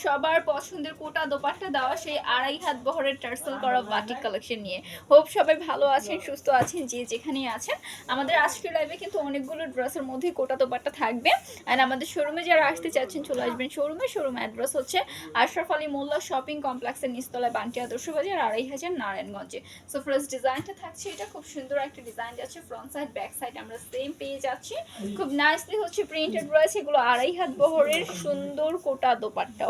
সবার পছন্দের কোটা দোপাট্টা দেওয়া, সেই আড়াই হাত বহরের টার্সেল করা বাটিক কালেকশন নিয়ে। হোপ সবাই ভালো আছেন, সুস্থ আছেন, যে যেখানেই আছেন। আমাদের আজকের লাইভে কিন্তু অনেকগুলো ড্রেসের মধ্যে কোটা দোপাট্টা থাকবে। অ্যান্ড আমাদের শোরুমে যারা আসতে চাচ্ছেন, চলে আসবেন শোরুমে শোরুম অ্যাড্রেস হচ্ছে আশরাফ আলী মোল্লা শপিং কমপ্লেক্সের নিচতলায় বান্টি আদর্শ বাজার আড়াই হাজার নারায়ণগঞ্জে। সো ফার্স্ট ডিজাইনটা থাকছে এটা, খুব সুন্দর একটা ডিজাইন যাচ্ছে ফ্রন্ট সাইড ব্যাক সাইড আমরা সেম পেয়ে যাচ্ছি। খুব নাইসলি হচ্ছে প্রিন্টেড রয়েছে, এগুলো আড়াই হাত বহরের সুন্দর কোটা দোপাট্টা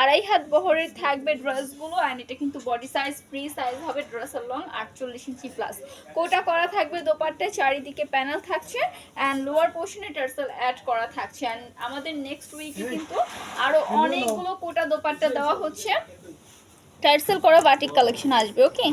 আড়াই হাত বহরের থাকবে ড্রেসগুলো অ্যান্ড এটা কিন্তু বডি সাইজ ফ্রি সাইজ হবে ড্রেসের লং আটচল্লিশ ইঞ্চি প্লাস কোটা করা থাকবে দোপাট্টায় চারিদিকে প্যানেল থাকছে অ্যান্ড লোয়ার পোর্শনে টার্সেল অ্যাড করা থাকছে। অ্যান্ড আমাদের নেক্সট উইকে কিন্তু আরও অনেকগুলো কোটা দোপাট্টা দেওয়া হচ্ছে। টার্সেল করা বাটিক কালেকশন আসবে ওকে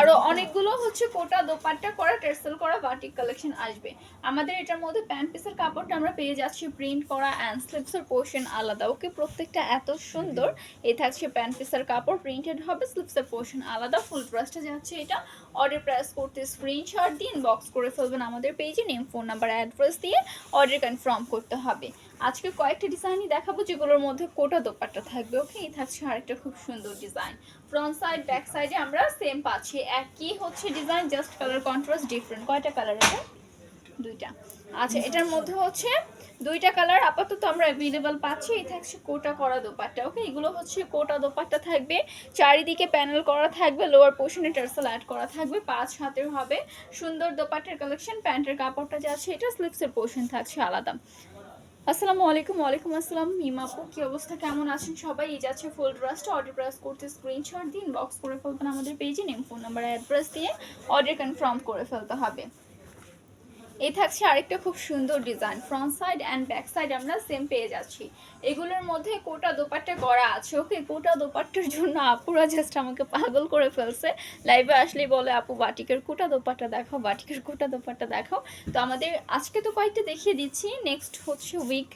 আরও অনেকগুলো হচ্ছে কোটা দোপাট্টা করা টেরসেল করা, বাটিক কালেকশন আসবে। আমাদের এটার মধ্যে প্যান্ট পিসের কাপড়টা আমরা পেয়ে যাচ্ছি, প্রিন্ট করা অ্যান্ড স্লিপসের পোর্শন আলাদা। ওকে প্রত্যেকটা এত সুন্দর। এই থাকছে প্যান্ট পিসের কাপড় প্রিন্টেড হবে স্লিপসের পোর্শন আলাদা। ফুল ড্রেসটা যাচ্ছে এটা। অর্ডার প্রেস করতে স্ক্রিনশট দিন বক্স করে ফেলবেন আমাদের পেজে নেম ফোন নাম্বার অ্যাড্রেস দিয়ে অর্ডার কনফার্ম করতে হবে। আজকে কয়েকটা ডিজাইনই দেখাবো, যেগুলোর মধ্যে কোটা দোপাট্টা থাকবে ওকে এই থাকছে আরেকটা খুব সুন্দর ডিজাইন ফ্রন্ট সাইড ব্যাক সাইডে আমরা সেম পাচ্ছি। একই হচ্ছে design just colour contrast different কয়টা কালার এটা? দুইটা। আচ্ছা এটার মধ্যে হচ্ছে দুইটা কালার আপাতত আমরা অ্যাভেলেবল পাচ্ছি। এই থাকছে কোটা করা দোপাট্টা ওকে এগুলো হচ্ছে কোটা দোপাট্টা থাকবে। চারিদিকে প্যানেল করা থাকবে লোয়ার পোর্শনে টার্সেল অ্যাড করা থাকবে। পাঁচ হাতের হবে। সুন্দর দোপাট্টার কালেকশন প্যান্টের কাপড়টা যাচ্ছে এটা স্লিপসের পোর্শন থাকছে আলাদা। আসসালামু আলাইকুম, ওয়ালাইকুম আসসালাম। মিমাপু কি অবস্থা? কেমন আছেন সবাই? এই যাচ্ছে ফুল ড্রাসটা অর্ডার প্রেস করতে স্ক্রিনশট দিন বক্স করে ফেলবেন আমাদের পেজে নেম ফোন নাম্বার অ্যাড্রেস দিয়ে অর্ডার কনফার্ম করে ফেলতে হবে। এই থাকছে আরেকটা খুব সুন্দর design front side and back side আমরা সেম পেয়ে যাচ্ছি। এগুলোর মধ্যে কোটা দোপাট্টা করা আছে ওকে কোটা দোপাট্টার জন্য আপুরা জাস্ট আমাকে পাগল করে ফেলছে। লাইভে আসলেই বলে, আপু, বাটিকের কোটা দোপাট্টা দেখাও, বাটিকের কোটা দোপাট্টা দেখাও। তো আমাদের আজকে তো কয়েকটা দেখিয়ে দিচ্ছি। নেক্সট হচ্ছে উইক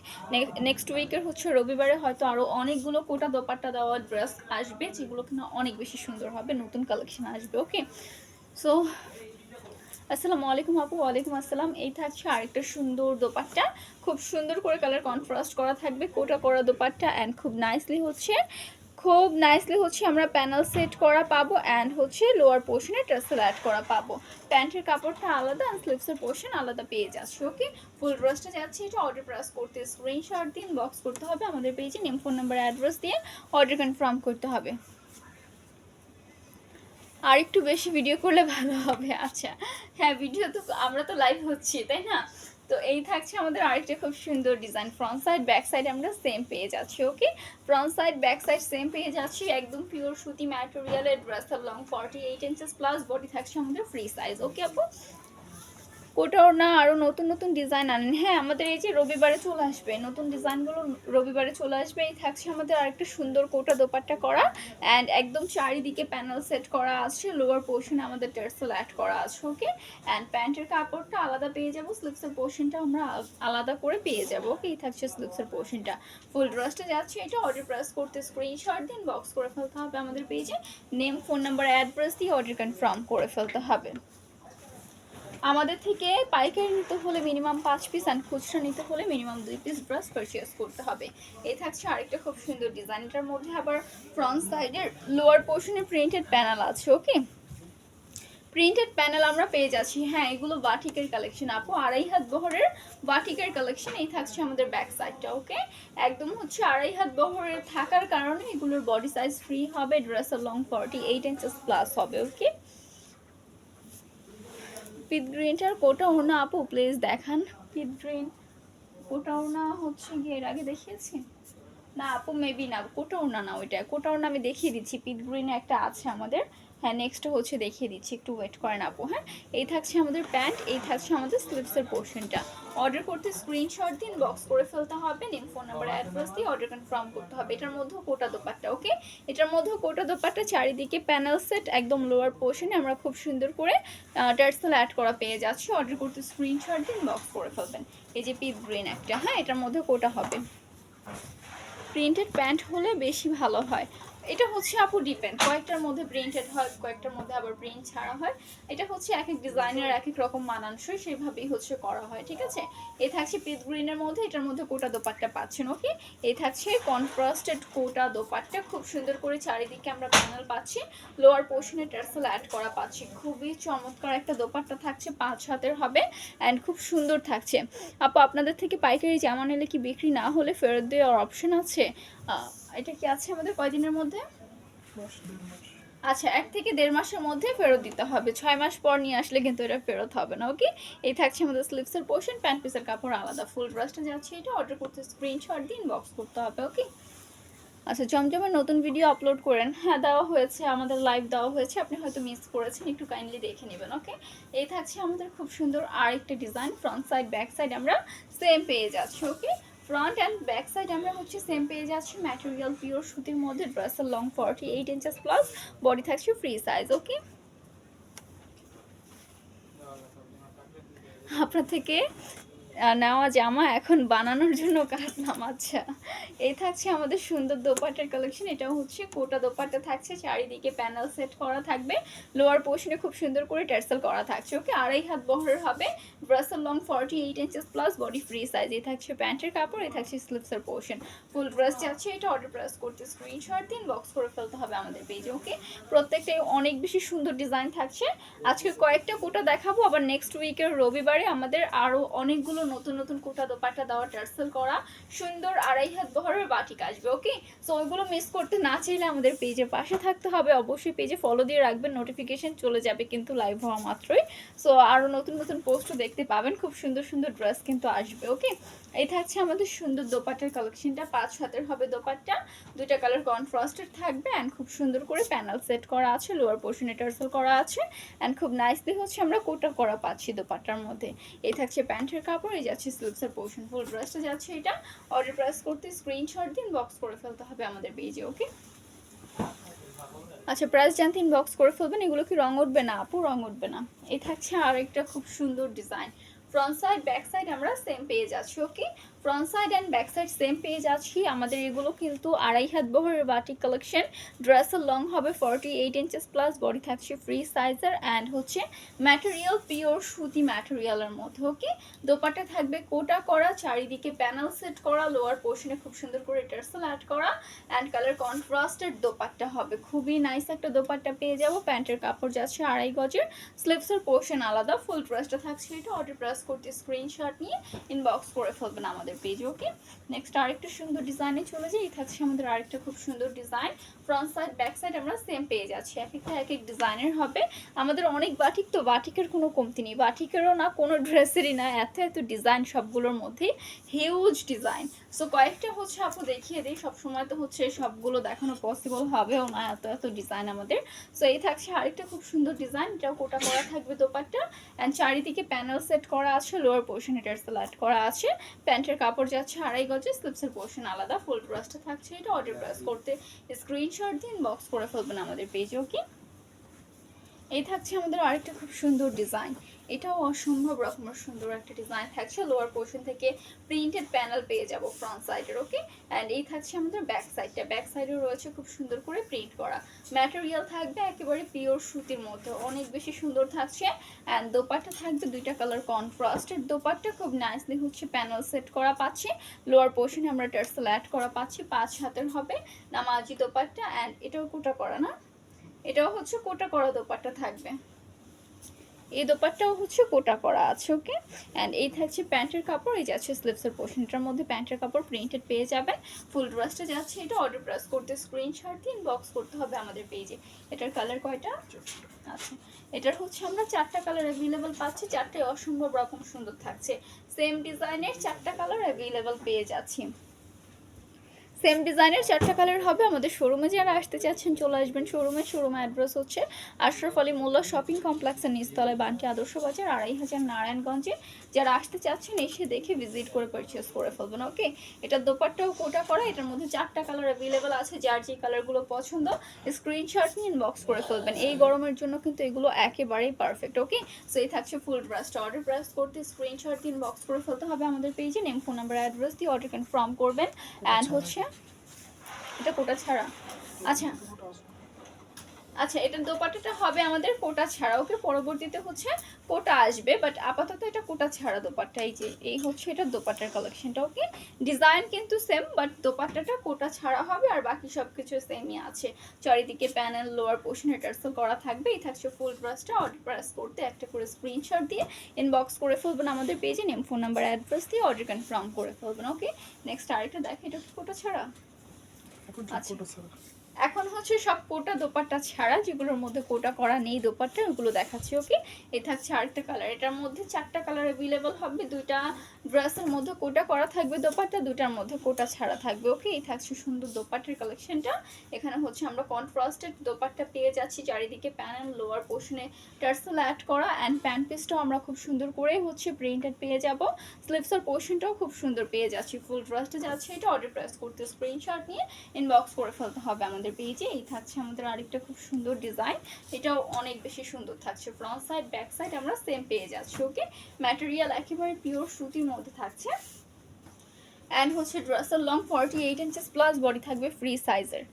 নেক্সট উইকের হচ্ছে রবিবারে হয়তো আরও অনেকগুলো কোটা দোপাট্টা দেওয়া ড্রেস আসবে, যেগুলো কিনা অনেক বেশি সুন্দর হবে, নতুন কালেকশন আসবে ওকে সো আসসালামু আলাইকুম আপু, ওয়ালাইকুম আসসালাম। এই থাকছে আরেকটা সুন্দর দোপাট্টা। খুব সুন্দর করে কালার কন্ট্রাস্ট করা থাকবে কোটা করা দোপাট্টা অ্যান্ড খুব নাইসলি হচ্ছে। খুব নাইসলি হচ্ছে আমরা প্যানেল সেট করা পাবো অ্যান্ড হচ্ছে লোয়ার পোর্শনে টার্সেল অ্যাড করা পাবো। প্যান্টের কাপড়টা আলাদা অ্যান্ড স্লিপসের পোর্শন আলাদা পেয়ে যাচ্ছে ওকে ফুল ড্রেসটা যাচ্ছে এটা অর্ডার প্রেস করতে স্ক্রিনশট দিন বক্স করতে হবে আমাদের পেজে নেম ফোন নাম্বার অ্যাড্রেস দিয়ে অর্ডার কনফার্ম করতে হবে। আর একটু বেশি ভিডিও করলে ভালো হবে। আচ্ছা হ্যাঁ ভিডিও তো আমরা তো লাইভ হচ্ছি, তাই না? তো এই থাকছে আমাদের আরেকটা খুব সুন্দর design front side back side আমরা সেম পেয়ে যাচ্ছি okay front side back side same পেয়ে যাচ্ছি, একদম পিওর সুতি ম্যাটেরিয়ালের ড্রেসের long forty eight inches plus body থাকছে আমাদের ফ্রি সাইজ ওকে আপু? কোটাও না আরও নতুন নতুন ডিজাইন আনেন। হ্যাঁ আমাদের এই যে রবিবারে চলে আসবে, নতুন ডিজাইনগুলো রবিবারে চলে আসবে, এই থাকছে আমাদের আরেকটা সুন্দর কোটা দোপাট্টা করা অ্যান্ড একদম চারিদিকে প্যানেল সেট করা আছে লোয়ার পোর্শনে আমাদের টার্সেল অ্যাড করা আছে ওকে অ্যান্ড প্যান্টের কাপড়টা আলাদা পেয়ে যাব স্লিপসের পোর্শনটা আমরা আলাদা করে পেয়ে যাব ওকে এই থাকছে স্লিপসের পোর্শনটা ফুল ড্রেসটা যাচ্ছে এটা অর্ডার প্রেস করতে স্ক্রিনশট দিন বক্স করে ফেলতে হবে আমাদের পেজে নেম ফোন নাম্বার অ্যাড্রেস দিয়ে অর্ডার কনফার্ম করে ফেলতে হবে। আমাদের থেকে পাইকারি নিতে হলে মিনিমাম পাঁচ পিস অ্যান্ড খুচরা নিতে হলে মিনিমাম দুই পিস ব্রাশ পারচেস করতে হবে। এই থাকছে আরেকটা খুব সুন্দর ডিজাইন এটার মধ্যে আবার ফ্রন্ট সাইডের লোয়ার পোর্শনে প্রিন্টেড প্যানেল আছে ওকে প্রিন্টেড প্যানেল আমরা পেয়ে যাচ্ছি। হ্যাঁ এগুলো বাটিকের কালেকশন আপু, আড়াই হাত বহরের বাটিকের কালেকশন এই থাকছে আমাদের ব্যাক সাইডটা ওকে একদম হচ্ছে আড়াই হাত বহরের থাকার কারণে এগুলোর বডি সাইজ ফ্রি হবে ড্রেসের long forty eight inches plus হবে ওকে পিট গ্রিনটার কোটা ওনা আপু প্লিজ দেখান। পিট গ্রিন, কোটা ওনা হচ্ছে গিয়ে এর আগে দেখিয়েছি? না আপু মেবি না, কোটা ওনা না ওইটা। কোটা ওনা আমি দেখিয়ে দিচ্ছি, পিট গ্রিনে একটা আছে আমাদের। হ্যাঁ নেক্সট হচ্ছে দেখিয়ে দিচ্ছি, একটু ওয়েট করেন আপু হ্যাঁ? এই থাকছে আমাদের প্যান্ট এই থাকছে আমাদের স্লিপসের পোর্শনটা অর্ডার করতে স্ক্রিনশট দিন বক্স করে ফেলতে হবে নেম ফোন নাম্বার অ্যাড্রেস দিয়ে অর্ডার কনফার্ম করতে হবে। এটার মধ্যেও কোটা দোপাট্টা ওকে এটার মধ্যেও কোটা দোপাট্টা, চারিদিকে প্যানেল সেট একদম লোয়ার পোর্শনে আমরা খুব সুন্দর করে টার্সেল অ্যাড করা পেয়ে যাচ্ছি। অর্ডার করতে স্ক্রিনশট দিন বক্স করে ফেলবেন। এই যে পিপ গ্রিন একটা হ্যাঁ? এটার মধ্যে কোটা হবে। প্রিন্টেড প্যান্ট হলে বেশি ভালো হয়। এটা হচ্ছে আপু ডিপেন্ড কয়েকটার মধ্যে প্রিন্টেড হয় কয়েকটার মধ্যে আবার প্রিন্ট ছাড়া হয়। এটা হচ্ছে এক এক ডিজাইনের এক এক রকম মানানসই সেইভাবেই হচ্ছে করা হয় ঠিক আছে? এই থাকছে পিস গ্রিনের মধ্যে এটার মধ্যে কোটা দোপাট্টা পাচ্ছেন ওকে? এই থাকছে কনট্রাস্টেড কোটা দোপাট্টা। খুব সুন্দর করে চারিদিকে আমরা প্যানেল পাচ্ছি। লোয়ার পোর্শনে টার্সেল অ্যাড করা পাচ্ছি। খুবই চমৎকার একটা দোপাট্টা থাকছে পাঁচ হাতের হবে অ্যান্ড খুব সুন্দর থাকছে। আপু আপনাদের থেকে পাইকারি জামা নিলে কি বিক্রি না হলে ফেরত দেওয়ার অপশন আছে? এটা কি আছে আমাদের কয়দিনের মধ্যে? আচ্ছা এক থেকে দেড় মাসের মধ্যে ফেরত দিতে হবে। ছয় মাস পর নিয়ে আসলে কিন্তু এটা ফেরত হবে না ওকে? এই থাকছে আমাদের স্লিপসের পোর্শন প্যান্ট পিসের কাপড় আলাদা ফুল ড্রেসটা যাচ্ছে এটা অর্ডার করতে স্ক্রিনশট দিন বক্স করতে হবে ওকে? আচ্ছা জমজমের নতুন ভিডিও আপলোড করেন। হ্যাঁ দেওয়া হয়েছে আমাদের লাইভ দেওয়া হয়েছে আপনি হয়তো মিস করেছেন একটু কাইন্ডলি দেখে নেবেন ওকে? এই থাকছে আমাদের খুব সুন্দর আরেকটা design front side back side আমরা সেম পেয়ে যাচ্ছি okay? Front and back side আমরা হচ্ছে সেম পেয়ে যাচ্ছি ম্যাটেরিয়াল পিওর সুতির মধ্যে ড্রেসের long forty eight inches plus body থাকছে ফ্রি সাইজ ওকে আপনার থেকে নেওয়া জামা এখন বানানোর জন্য কাটলাম আচ্ছা এই থাকছে আমাদের সুন্দর দোপাট্টার কালেকশন এটাও হচ্ছে কোটা দোপাট্টা থাকছে, চারিদিকে প্যানেল সেট করা থাকবে লোয়ার পোর্শনে খুব সুন্দর করে টার্সেল করা থাকছে ওকে আড়াই হাত বহরের হবে ড্রেসের long forty eight inches plus body free size এই থাকছে প্যান্টের কাপড়, এই থাকছে স্লিপসের পোর্শন ফুল ড্রেস যাচ্ছে, এটা অর্ডার প্রেস করতে স্ক্রিনশট দিন বক্স করে ফেলতে হবে আমাদের পেজে ওকে প্রত্যেকটাই অনেক বেশি সুন্দর ডিজাইন থাকছে। আজকে কয়েকটা কোটা দেখাবো, আবার নেক্সট উইকের রবিবারে আমাদের আরও অনেকগুলো নতুন নতুন কোটা দোপাটা দেওয়া, টার্সেল করা, সুন্দর আড়াই হাত বহরের বাটিক আসবে ওকে সো ওইগুলো মিস করতে না চাইলে আমাদের পেজের পাশে থাকতে হবে। অবশ্যই পেজে ফলো দিয়ে রাখবেন নোটিফিকেশন চলে যাবে কিন্তু লাইভ হওয়া মাত্রই। সো আরও নতুন নতুন পোস্টও দেখতে পাবেন। খুব সুন্দর সুন্দর ড্রেস কিন্তু আসবে ওকে এই থাকছে আমাদের সুন্দর দোপাট্টার কালেকশনটা পাঁচ হাতের হবে দোপাট্টা, দুইটা কালার কনফ্রাস্টেড থাকবে অ্যান্ড খুব সুন্দর করে প্যানেল সেট করা আছে লোয়ার পোর্শনে টার্সেল করা আছে অ্যান্ড খুব নাইসলি হচ্ছে আমরা কোটা করা পাচ্ছি দোপাট্টার মধ্যে। এই থাকছে প্যান্টের কাপড়, এই যাচ্ছে স্লিপসের পোর্শন ফুল ড্রেসটা যাচ্ছে এটা। অর্ডার প্রেস করতে স্ক্রিনশট দিন বক্স করে ফেলতে হবে আমাদের পেজে ওকে আচ্ছা প্রাইস জানতে ইনবক্স করে ফেলবেন, এগুলো কি রং উঠবে না? আপু রং উঠবে না। এই থাকছে আর একটা খুব সুন্দর design front side back side আমরা সেম পেয়ে যাচ্ছি okay front side and back side same পেয়ে যাচ্ছি আমাদের এগুলো কিন্তু আড়াই হাত বহরের বাটিক কালেকশন ড্রেসের লং হবে forty eight inches plus body থাকছে ফ্রি সাইজের অ্যান্ড হচ্ছে ম্যাটেরিয়াল পিওর সুতি ম্যাটেরিয়ালের মধ্যে ওকে দোপাট্টা থাকবে কোটা করা, চারিদিকে প্যানেল সেট করা লোয়ার পোর্শনে খুব সুন্দর করে টার্সেল অ্যাড করা অ্যান্ড কালার কন্ট্রাস্টেড দোপাট্টা হবে। খুবই নাইস একটা দোপাট্টা পেয়ে যাব। প্যান্টের কাপড় যাচ্ছে আড়াই গজের। স্লিপসের পোর্শন আলাদা ফুল ড্রেসটা থাকছে এটা। অর্ডার প্রেস করতে স্ক্রিনশট নিয়ে ইনবক্স করে ফেলবেন আমাদের পেজে ওকে নেক্সট আরেকটা সুন্দর ডিজাইনে চলে যাই। এই থাকছে আমাদের আরেকটা খুব সুন্দর design front side back side আমরা সেম পেয়ে যাচ্ছি এক একটা, এক এক ডিজাইনের হবে। আমাদের অনেক বাটিক তো বাটিকের কোনো কমতি নেই। বাটিকেরও না, কোনো ড্রেসেরই না। এত এত ডিজাইন সবগুলোর মধ্যে। হিউজ ডিজাইন সো কয়েকটা হচ্ছে আপু দেখিয়ে দিই। সবসময় তো হচ্ছে সবগুলো দেখানো পসিবল হবেও না এত এত ডিজাইন আমাদের। সো এই থাকছে আরেকটা খুব সুন্দর ডিজাইন এটাও কোটা করা থাকবে দোপাট্টা। অ্যান্ড চারিদিকে প্যানেল সেট করা আছে লোয়ার পোর্শন এটার সেলাট করা আছে। প্যান্টের কাপড় যাচ্ছে আড়াই গজে স্লিপসের পোর্শন আলাদা ফুল ড্রেসটা থাকছে এটা অর্ডার প্রেস করতে। স্ক্রিনশট দিন বক্স করে ফেলবেন আমাদের পেজে ওকে এই থাকছে আমাদের আরেকটা খুব সুন্দর ডিজাইন এটাও অসম্ভব রকমের সুন্দর একটা ডিজাইন থাকছে। লোয়ার পোর্শন থেকে প্রিন্টেড প্যানেল পেয়ে যাব ফ্রন্ট সাইডের ওকে অ্যান্ড এই থাকছে আমাদের ব্যাক সাইডটা ব্যাক সাইডেও রয়েছে খুব সুন্দর করে প্রিন্ট করা। ম্যাটেরিয়াল থাকবে একেবারে পিওর সুতির মধ্যে। অনেক বেশি সুন্দর থাকছে। অ্যান্ড দোপাট্টা থাকবে দুইটা কালার কনট্রাস্টেড দোপাট্টা খুব নাইসলি হচ্ছে প্যানেল সেট করা পাচ্ছি। লোয়ার পোর্শনে আমরা টার্সেল অ্যাড করা পাচ্ছি। পাঁচ হাতের হবে নামাজি দোপাট্টা। অ্যান্ড এটাও কোটা করা না? এটাও হচ্ছে কোটা করা দোপাট্টা থাকবে। এই দোপাট্টাও হচ্ছে কোটা করা আছে, ওকে? অ্যান্ড এই থাকছে প্যান্টের কাপড়, এই যাচ্ছে স্লিপসের পোর্শনটার মধ্যে প্যান্টের কাপড় প্রিন্টেড পেয়ে যাবেন। ফুল ড্রেসটা যাচ্ছে এটা অর্ডার প্রেস করতে স্ক্রিনশট দিয়ে বক্স করতে হবে আমাদের পেজে এটার কালার কয়টা? আচ্ছা এটার হচ্ছে আমরা চারটা কালার অ্যাভেলেবেল পাচ্ছি চারটায় অসম্ভব রকম সুন্দর থাকছে। সেম ডিজাইনের চারটা কালার অ্যাভেলেবেল পেয়ে যাচ্ছি। সেম ডিজাইনের চারটা কালার হবে। আমাদের শোরুমে যারা আসতে চাচ্ছেন চলে আসবেন শোরুমে শোরুমে অ্যাড্রেস হচ্ছে আশরাফ আলী মোল্লা শপিং কমপ্লেক্সের নিচতলায় বান্টি আদর্শ বাজার আড়াই হাজার নারায়ণগঞ্জে। যারা আসতে চাচ্ছেন এসে দেখে ভিজিট করে পারচেস করে ফেলবেন ওকে এটা দোপাট্টাও কোটা করা এটার মধ্যে চারটা কালার অ্যাভেলেবেল আছে যার যে কালারগুলো পছন্দ স্ক্রিনশট নিয়ে ইনবক্স করে ফেলবেন। এই গরমের জন্য কিন্তু এগুলো একেবারেই পারফেক্ট ওকে সো এই থাকছে ফুল ড্রেসটা অর্ডার প্রেস করতে স্ক্রিনশট দিয়ে ইনবক্স করে ফেলতে হবে আমাদের পেজে নেম ফোন নাম্বার অ্যাড্রেস দিয়ে অর্ডার কনফার্ম করবেন। অ্যান্ড হচ্ছে এটা কোটা ছাড়া। আচ্ছা। আচ্ছা এটা দোপাট্টাটা হবে আমাদের কোটা ছাড়া। ওকে পরবর্তীতে হচ্ছে কোটা আসবে বাট আপাতত এটা কোটা ছাড়া দোপাট্টা। এই যে, এই হচ্ছে এটা দোপাট্টার কালেকশনটা ওকে ডিজাইন কিন্তু সেম বাট দোপাট্টাটা কোটা ছাড়া হবে আর বাকি সব কিছু সেমই আছে। চারিদিকে প্যানেল লোয়ার পোর্শনে টার্সেল করা থাকবে। এই থাকছে ফুল ড্রেসটা অর্ডার প্রেস করতে একটা করে স্ক্রিনশট দিয়ে ইনবক্স করে ফেলবেন আমাদের পেজে নেম ফোন নাম্বার অ্যাড্রেস দিয়ে অর্ডার কনফার্ম করে ফেলবেন ওকে নেক্সট আরেকটা দেখে এটা কোটা ছাড়া? এখন আচ্ছা। কোটা ছাড়া এখন হচ্ছে সব কোটা দোপাট্টা ছাড়া, যেগুলোর মধ্যে কোটা করা নেই দোপাট্টা ওগুলো দেখাচ্ছি, ওকে? এই থাকছে আরেকটা কালার এটার মধ্যে চারটা কালার অ্যাভেলেবল হবে, দুইটা ড্রেসের মধ্যে কোটা করা থাকবে দোপাট্টা দুটার মধ্যে কোটা ছাড়া থাকবে, ওকে? এই থাকছে সুন্দর দোপাট্টার কালেকশনটা এখানে হচ্ছে আমরা কন্ট্রাস্টেড দোপাট্টা পেয়ে যাচ্ছি, চারিদিকে প্যানেল লোয়ার পোর্শনে টার্সেল অ্যাড করা অ্যান্ড প্যান্ট পিসটাও আমরা খুব সুন্দর করে হচ্ছে প্রিন্টেড পেয়ে যাব। স্লিভসের পোর্শনটাও খুব সুন্দর পেয়ে যাচ্ছি ফুল ড্রেসটা যাচ্ছে এটা অর্ডার প্রেস করতে স্ক্রিনশট নিয়ে ইনবক্স করে ফেলতে হবে আমাদের পেজে এই থাকছে আমাদের আরেকটা খুব সুন্দর ডিজাইন এটাও অনেক বেশি সুন্দর থাকছে। ফ্রন্ট সাইড ব্যাক সাইড আমরা সেম পেয়ে যাচ্ছি ওকে ম্যাটেরিয়াল একেবারে পিওর সুতির মধ্যে থাকছে। অ্যান্ড হচ্ছে ড্রেসের long forty eight inches plus body থাকবে ফ্রি সাইজের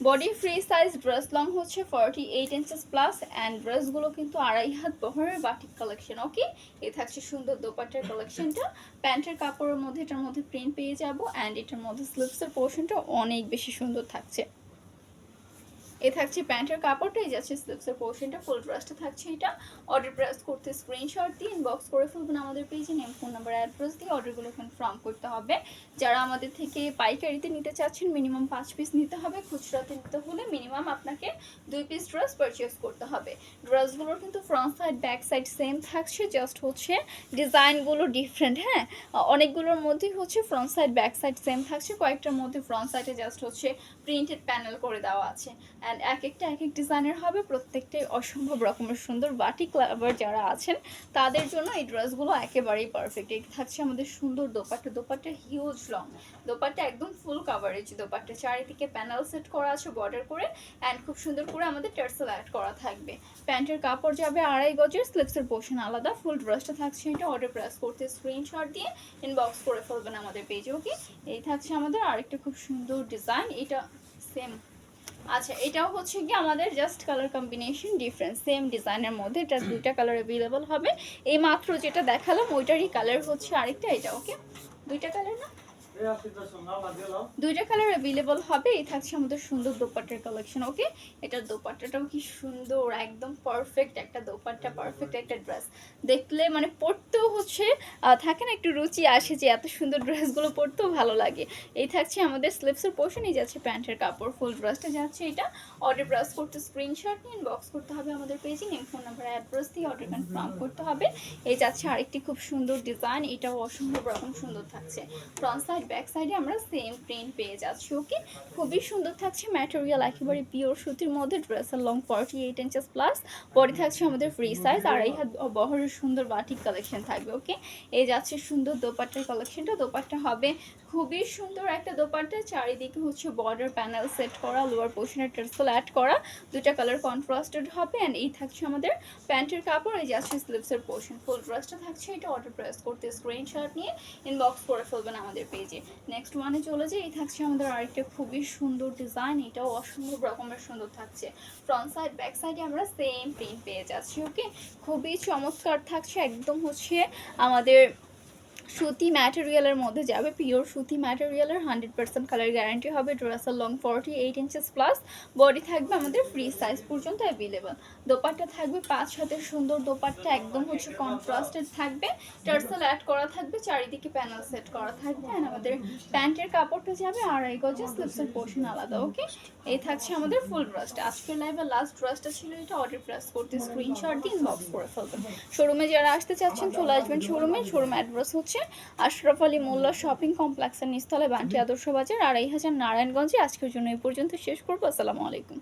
body free size dress long হচ্ছে forty eight inches plus and ড্রেসগুলো কিন্তু আড়াই হাত বহরের বাটিক কালেকশন ওকে এ থাকছে সুন্দর দোপাট্টার কালেকশনটা প্যান্টের কাপড়ের মধ্যে এটার মধ্যে প্রিন্ট পেয়ে যাব অ্যান্ড এটার মধ্যে স্লিভসের পোর্শনটা অনেক বেশি সুন্দর থাকছে। এ থাকছে প্যান্টের কাপড়টাই যাচ্ছে স্লিভসের পোর্শনটা ফুল ড্রেসটা থাকছে এটা। অর্ডার প্রেস করতে স্ক্রিনশট দিয়ে ইনবক্স করে ফেলবেন আমাদের পেজে নেম ফোন নাম্বার অ্যাড্রেস দিয়ে অর্ডারগুলো কনফার্ম করতে হবে। যারা আমাদের থেকে পাইকারিতে নিতে চাচ্ছেন মিনিমাম পাঁচ পিস নিতে হবে, খুচরাতে নিতে হলে মিনিমাম আপনাকে দুই পিস ড্রেস পারচেস করতে হবে। ড্রেসগুলোর কিন্তু front side back side same থাকছে জাস্ট হচ্ছে ডিজাইনগুলো ডিফারেন্ট হ্যাঁ? অনেকগুলোর মধ্যেই হচ্ছে front side back side same থাকছে, কয়েকটার মধ্যে ফ্রন্ট সাইডে জাস্ট হচ্ছে প্রিন্টেড প্যানেল করে দেওয়া আছে। অ্যান্ড এক একটা এক এক ডিজাইনের হবে, প্রত্যেকটাই অসম্ভব রকমের সুন্দর বাটিক লাভার যারা আছেন, তাদের জন্য এই ড্রেসগুলো একেবারেই পারফেক্ট এই থাকছে আমাদের সুন্দর দোপাট্টা। দোপাট্টা হিউজ লং দোপাট্টা একদম ফুল কাভারেজ দোপাট্টা। চারিদিকে প্যানেল সেট করা আছে বর্ডার করে অ্যান্ড খুব সুন্দর করে আমাদের টার্সেল অ্যাড করা থাকবে। প্যান্টের কাপড় যাবে আড়াই গজের স্লিপসের পোর্শন আলাদা। ফুল ড্রেসটা থাকছে এটা অর্ডার প্রেস করতে স্ক্রিনশট দিয়ে ইনবক্স করে ফেলবেন আমাদের পেজে ওকে এই থাকছে আমাদের আরেকটা খুব সুন্দর ডিজাইন এটা সেম আচ্ছা এটাও হচ্ছে কি আমাদের just colour combination difference same ডিজাইনের মধ্যে এটা দুইটা কালার অ্যাভেলেবল হবে। এই মাত্র যেটা দেখালাম ওইটারই কালার হচ্ছে আরেকটা এটা ওকে দুইটা কালার না? দুইটা কালার অ্যাভেলেবল হবে। এই থাকছে আমাদের সুন্দর দোপাট্টার কালেকশন ওকে এটার দোপাট্টাটাও কি সুন্দর, একদম পারফেক্ট একটা দোপাট্টা পারফেক্ট একটা ড্রেস দেখলে মানে পরতেও হচ্ছে থাকে না একটু রুচি আসে যে এত সুন্দর ড্রেসগুলো পরতেও ভালো লাগে। এই থাকছে আমাদের স্লিপসের পোর্শনই যাচ্ছে প্যান্টের কাপড় ফুল ড্রেসটা যাচ্ছে এটা। অর্ডার প্রেস করতে স্ক্রিনশট নিয়ে বক্স করতে হবে আমাদের পেজে নেম ফোন নাম্বার অ্যাড্রেস দিয়ে অর্ডার কনফার্ম করতে হবে। এই যাচ্ছে আরেকটি খুব সুন্দর ডিজাইন এটাও অসম্ভব রকম সুন্দর থাকছে। ফ্রন্ট সাইড ব্যাক সাইডে আমরা সেম প্রিন্ট পেয়ে যাচ্ছি ওকে খুবই সুন্দর থাকছে ম্যাটেরিয়াল একেবারে পিওর সুতির মধ্যে ড্রেসের long forty eight inches plus body থাকছে আমাদের ফ্রি সাইজ আড়াই হাত বহরের সুন্দর বাটিক কালেকশন থাকবে ওকে এই যাচ্ছে সুন্দর দোপাট্টার কালেকশনটা দোপাট্টা হবে খুবই সুন্দর একটা দোপাট্টা, চারিদিকে হচ্ছে বর্ডার প্যানেল সেট করা লোয়ার পোর্শনের টার্সেল অ্যাড করা দুটা কালার কন্ট্রাস্টেড হবে অ্যান্ড এই থাকছে আমাদের প্যান্টের কাপড়, এই যাচ্ছে স্লিপসের পোর্শন ফুল ড্রেসটা থাকছে, এটা অর্ডার প্রেস করতে স্ক্রিনশট নিয়ে ইনবক্স করে ফেলবেন আমাদের পেজে নেক্সট ওয়ানে চলে যে এই থাকছে আমাদের আরেকটা খুবই সুন্দর ডিজাইন এটাও অসম্ভব রকমের সুন্দর থাকছে। ফ্রন্ট সাইড ব্যাক সাইডে আমরা সেম প্রিন্ট পেয়ে যাচ্ছি, ওকে? খুবই চমৎকার থাকছে, একদম হচ্ছে আমাদের সুতি ম্যাটেরিয়ালের মধ্যে যাবে পিওর সুতি ম্যাটেরিয়ালের হান্ড্রেড পার্সেন্ট কালার গ্যারান্টি হবে ড্রেসের long forty eight inches plus body থাকবে আমাদের ফ্রি সাইজ পর্যন্ত অ্যাভেলেবল দোপাট্টা থাকবে পাঁচ হাতের সুন্দর দোপাট্টা, একদম হচ্ছে কন্ট্রাস্টেড থাকবে। টার্সেল অ্যাড করা থাকবে, চারিদিকে প্যানেল সেট করা থাকবে আর আমাদের প্যান্টের কাপড়টা যাবে আড়াই গজে স্লিপসের পোর্শন আলাদা ওকে এই থাকছে আমাদের ফুল ড্রেসটা আজকের লাইভের লাস্ট ড্রেসটা ছিল এটা অর্ডার প্রেস করতে স্ক্রিনশট দিয়ে ইনবক্স করে ফেলবেন। শোরুমে যারা আসতে চাচ্ছেন, চলে আসবেন শোরুমে শোরুম অ্যাড্রেস হচ্ছে আশরাফ আলী মোল্লা শপিং কমপ্লেক্সের নিস্তলে বান্টি আদর্শ বাজার, আড়াই হাজার নারায়ণগঞ্জে। আজকের জন্য এই পর্যন্ত শেষ করব। আসসালামু আলাইকুম।